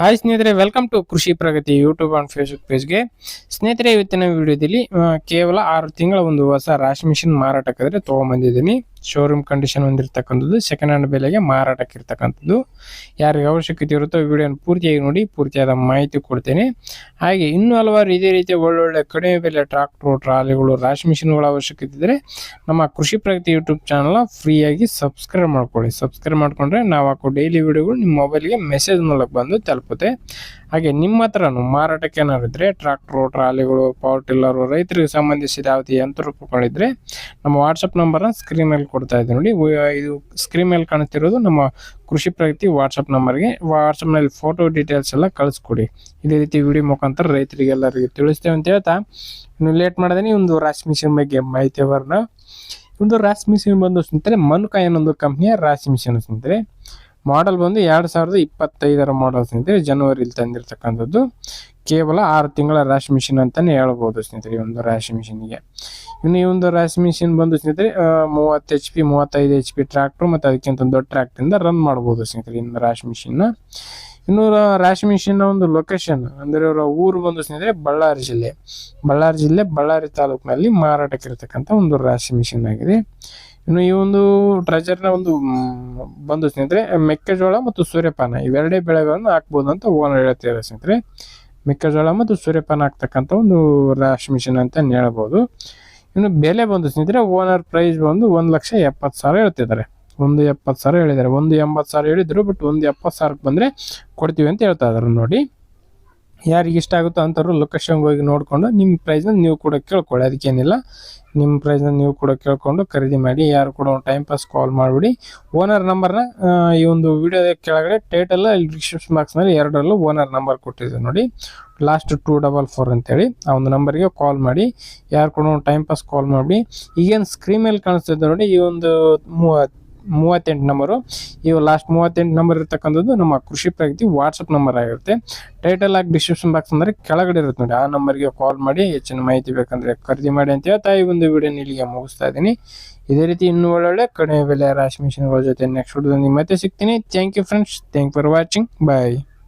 Hi ಸ್ನೇಹಿತರೆ welcome to Krishi Pragati YouTube and Facebook ಪೇಜ್ಗೆ ಸ್ನೇಹಿತರೆ, ಇವತ್ತಿನ ವಿಡಿಯೋದಲ್ಲಿ ಕೇವಲ ಆರು ತಿಂಗಳ ಒಂದು ಹೊಸ ರಾಶಿ ಮಿಷಿನ್ ಮಾರಾಟಕ್ಕಾದ್ರೆ ತೊಗೊಂಬಂದಿದ್ದೀನಿ. ಶೋರೂಮ್ ಕಂಡೀಷನ್ ಹೊಂದಿರತಕ್ಕಂಥದ್ದು ಸೆಕೆಂಡ್ ಹ್ಯಾಂಡ್ ಬೆಲೆಗೆ ಮಾರಾಟಕ್ಕೆ ಇರ್ತಕ್ಕಂಥದ್ದು. ಯಾರಿಗೆ ಅವಶ್ಯಕತೆ ಇರುತ್ತೋ ವಿಡಿಯೋನ ಪೂರ್ತಿಯಾಗಿ ನೋಡಿ, ಪೂರ್ತಿಯಾದ ಮಾಹಿತಿ ಕೊಡ್ತೇನೆ. ಹಾಗೆ ಇನ್ನೂ ಹಲವಾರು ಇದೇ ರೀತಿಯ ಒಳ್ಳೊಳ್ಳೆ ಕಡಿಮೆ ಬೆಲೆ ಟ್ರಾಕ್ಟ್ರು ಟ್ರಾಲಿಗಳು, ರಾಶ್ ಮಿಷಿನ್ಗಳ ಅವಶ್ಯಕತೆ ಇದ್ದರೆ ನಮ್ಮ ಕೃಷಿ ಪ್ರಗತಿ ಯೂಟ್ಯೂಬ್ ಚಾನಲ್ನ ಫ್ರೀಯಾಗಿ ಸಬ್ಸ್ಕ್ರೈಬ್ ಮಾಡ್ಕೊಳ್ಳಿ. ಸಬ್ಸ್ಕ್ರೈಬ್ ಮಾಡಿಕೊಂಡ್ರೆ ನಾವು ಹಾಕೋ ಡೈಲಿ ವಿಡಿಯೋಗಳು ನಿಮ್ಮ ಮೊಬೈಲ್ಗೆ ಮೆಸೇಜ್ ಮೂಲಕ ಬಂದು ತಲುಪುತ್ತೆ ಹಾಗೆ ನಿಮ್ಮ ಹತ್ರನು ಮಾರಾಟಕ್ಕೆ ಏನಾದ್ರು ಇದ್ರೆ ಟ್ರಾಕ್ಟರ್ ಟ್ರಾಲಿಗಳು ಪವರ್ ಟಿಲ್ಲರು ರೈತರಿಗೆ ಸಂಬಂಧಿಸಿದ ಯಾವುದೇ ಯಂತ್ರೋಪಕರಣಗಳಿದ್ರೆ ನಮ್ಮ ವಾಟ್ಸಪ್ ನಂಬರ್ನ ಸ್ಕ್ರೀನ್ ಮೇಲೆ ಕೊಡ್ತಾ ಇದ್ದೀವಿ ನೋಡಿ. ಇದು ಸ್ಕ್ರೀನ್ ಮೇಲೆ ಕಾಣುತ್ತಿರೋದು ನಮ್ಮ ಕೃಷಿ ಪ್ರಗತಿ ವಾಟ್ಸಪ್ ನಂಬರ್ಗೆ. ವಾಟ್ಸಪ್ನಲ್ಲಿ ಫೋಟೋ ಡೀಟೇಲ್ಸ್ ಎಲ್ಲ ಕಳಿಸ್ಕೊಡಿ. ಇದೇ ರೀತಿ ವಿಡಿಯೋ ಮುಖಾಂತರ ರೈತರಿಗೆ ಎಲ್ಲರಿಗೆ ತಿಳಿಸ್ತೇವೆ ಅಂತ ಹೇಳ್ತಾ. ಇನ್ನು ಲೇಟ್ ಮಾಡಿದೆ ಒಂದು ರಾಶಿ ಮಿಷನ್ ಬಗ್ಗೆ ಮಾಹಿತಿ ಬರೋಣ. ಒಂದು ರಾಶಿ ಮಿಷಿನ್ ಬಂದು ಸ್ನೇಹಿತರೆ ಮನುಕ ಏನೊಂದು ಕಂಪ್ನಿಯ ರಾಶಿ ಮಿಷನ್ ಸ್ನೇಹಿತರೆ ಮಾಡೆಲ್ ಬಂದು ಎರಡು ಸಾವಿರದ ಇಪ್ಪತ್ತೈದರ ಮಾಡೆಲ್ ಸ್ನೇಹಿತರೆ ಜನವರಿಲಿ ತಂದಿರತಕ್ಕಂಥದ್ದು. ಕೇವಲ ಆರು ತಿಂಗಳ ರಾಶಿ ಮಿಷಿನ್ ಅಂತಾನೆ ಹೇಳ್ಬೋದು ಸ್ನೇಹಿತರೆ ಈ ಒಂದು ರಾಶಿ ಮಿಷಿನ್ಗೆ ಇನ್ನು ಈ ಒಂದು ರಾಶಿ ಮಿಷಿನ್ ಬಂದು ಸ್ನೇಹಿತರೆ ಮೂವತ್ತು ಎಚ್ ಪಿ ಮೂವತ್ತೈದು ಎಚ್ ಪಿ ಟ್ರ್ಯಾಕ್ಟರ್ ಮತ್ತು ಅದಕ್ಕಿಂತ ದೊಡ್ಡ ಟ್ರ್ಯಾಕ್ಟರಿಂದ ರನ್ ಮಾಡ್ಬೋದು ಸ್ನೇಹಿತರೆ ಇನ್ನು ರಾಶಿ ಮಿಷಿನ್ನ ಇನ್ನು ರಾಶಿ ಮಿಷಿನ್ನ ಒಂದು ಲೊಕೇಶನ್ ಅಂದರೆ ಅವರ ಊರು ಬಂದು ಸ್ನೇಹಿತರೆ ಬಳ್ಳಾರಿ ಜಿಲ್ಲೆ. ಬಳ್ಳಾರಿ ಜಿಲ್ಲೆ ಬಳ್ಳಾರಿ ತಾಲೂಕಿನಲ್ಲಿ ಮಾರಾಟಕ್ಕೆ ಇರತಕ್ಕಂಥ ಒಂದು ರಾಶಿ ಮಿಷಿನ್ ಆಗಿದೆ. ಇನ್ನು ಈ ಒಂದು ಟ್ರೆಜರ್ನ ಒಂದು ಬಂದು ಸ್ನೇಹಿತರೆ, ಮೆಕ್ಕೆಜೋಳ ಮತ್ತು ಸೂರ್ಯಪಾನ ಇವೆರಡೇ ಬೆಳೆಗಳನ್ನು ಹಾಕ್ಬೋದು ಅಂತ ಓನರ್ ಹೇಳ್ತಿದ್ದಾರೆ ಸ್ನೇಹಿತರೆ. ಮೆಕ್ಕೆಜೋಳ ಮತ್ತು ಸೂರ್ಯಪಾನ ಹಾಕ್ತಕ್ಕಂಥ ಒಂದು ರಾಶಿ ಮಿಷಿನ್ ಅಂತ ಹೇಳ್ಬೋದು. ಇನ್ನು ಬೆಲೆ ಬಂದು ಸ್ನೇಹಿತರೆ ಓನರ್ ಪ್ರೈಸ್ ಬಂದು ಒಂದು ಲಕ್ಷ ಎಪ್ಪತ್ತು ಸಾವಿರ ಹೇಳ್ತಿದ್ದಾರೆ. ಒಂದು ಎಪ್ಪತ್ತು ಸಾವಿರ ಹೇಳಿದ್ದಾರೆ. ಒಂದು ಎಂಬತ್ತು ಸಾವಿರ ಹೇಳಿದ್ರು ಬಟ್ ಒಂದು ಎಪ್ಪತ್ತು ಸಾವಿರಕ್ಕೆ ಬಂದರೆ ಕೊಡ್ತೀವಿ ಅಂತ ಹೇಳ್ತಾ ಇದ್ದಾರೆ ನೋಡಿ. ಯಾರಿಗೆ ಇಷ್ಟ ಆಗುತ್ತೋ ಅಂಥವ್ರು ಲೊಕೇಶನ್ಗೆ ಹೋಗಿ ನೋಡಿಕೊಂಡು ನಿಮ್ಮ ಪ್ರೈಸ್ನ ನೀವು ಕೂಡ ಕೇಳ್ಕೊಳ್ಳಿ. ಅದಕ್ಕೇನಿಲ್ಲ, ನಿಮ್ಮ ಪ್ರೈಸ್ನ ನೀವು ಕೂಡ ಕೇಳ್ಕೊಂಡು ಖರೀದಿ ಮಾಡಿ, ಯಾರು ಕೂಡ ಟೈಮ್ ಪಾಸ್ ಕಾಲ್ ಮಾಡಿಬಿಡಿ. ಓನರ್ ನಂಬರ್ನ ಈ ಒಂದು ವಿಡಿಯೋದ ಕೆಳಗಡೆ ಟೈಟಲ್ ಇಲ್ಲಿ ಡಿಸ್ಕ್ರಿಪ್ಷನ್ ಬಾಕ್ಸ್ನಲ್ಲಿ ಎರಡರಲ್ಲೂ ಓನರ್ ನಂಬರ್ ಕೊಟ್ಟಿದ್ದೆ ನೋಡಿ. ಲಾಸ್ಟ್ ಟೂ ಡಬಲ್ ಫೋರ್ ಅಂತೇಳಿ ಆ ಒಂದು ನಂಬರ್ಗೆ ಕಾಲ್ ಮಾಡಿ, ಯಾರು ಕೂಡ ಟೈಮ್ ಪಾಸ್ ಕಾಲ್ ಮಾಡಿ ಈಗೇನು ಸ್ಕ್ರೀನ್ ಮೇಲೆ ಕಾಣಿಸ್ತಿದ್ದೆ ನೋಡಿ, ಈ ಒಂದು ಮೂವತ್ತು ಮೂವತ್ತೆಂಟು ನಂಬರು ಇವು ಲಾಸ್ಟ್ ಮೂವತ್ತೆಂಟು ನಂಬರ್ ಇರ್ತಕ್ಕಂಥದ್ದು ನಮ್ಮ ಕೃಷಿ ಪ್ರಗತಿ ವಾಟ್ಸಪ್ ನಂಬರ್ ಆಗಿರುತ್ತೆ. ಟೈಟಲ್ ಆಗಿ ಡಿಸ್ಕ್ರಿಪ್ಷನ್ ಬಾಕ್ಸ್ ಅಂದರೆ ಕೆಳಗಡೆ ಇರುತ್ತೆ ನೋಡಿ. ಆ ನಂಬರ್ಗೆ ಕಾಲ್ ಮಾಡಿ ಹೆಚ್ಚಿನ ಮಾಹಿತಿ ಬೇಕಂದರೆ ಖರೀದಿ ಮಾಡಿ ಅಂತ ಹೇಳ್ತಾ ಈ ಒಂದು ವಿಡಿಯೋನ ಇಲ್ಲಿಗೆ ಮುಗಿಸ್ತಾ ಇದ್ದೀನಿ. ಇದೇ ರೀತಿ ಇನ್ನೂ ಒಳ್ಳೊಳ್ಳೆ ಕಡಿಮೆ ಬೆಲೆ ರಾಶಿ ಮಿಷಿನ್ಗಳ ಜೊತೆ ನೆಕ್ಸ್ಟ್ ವಿಡಿಯೋದಲ್ಲಿ ಮತ್ತೆ ಸಿಗ್ತೀನಿ. Thank you friends thank for watching bye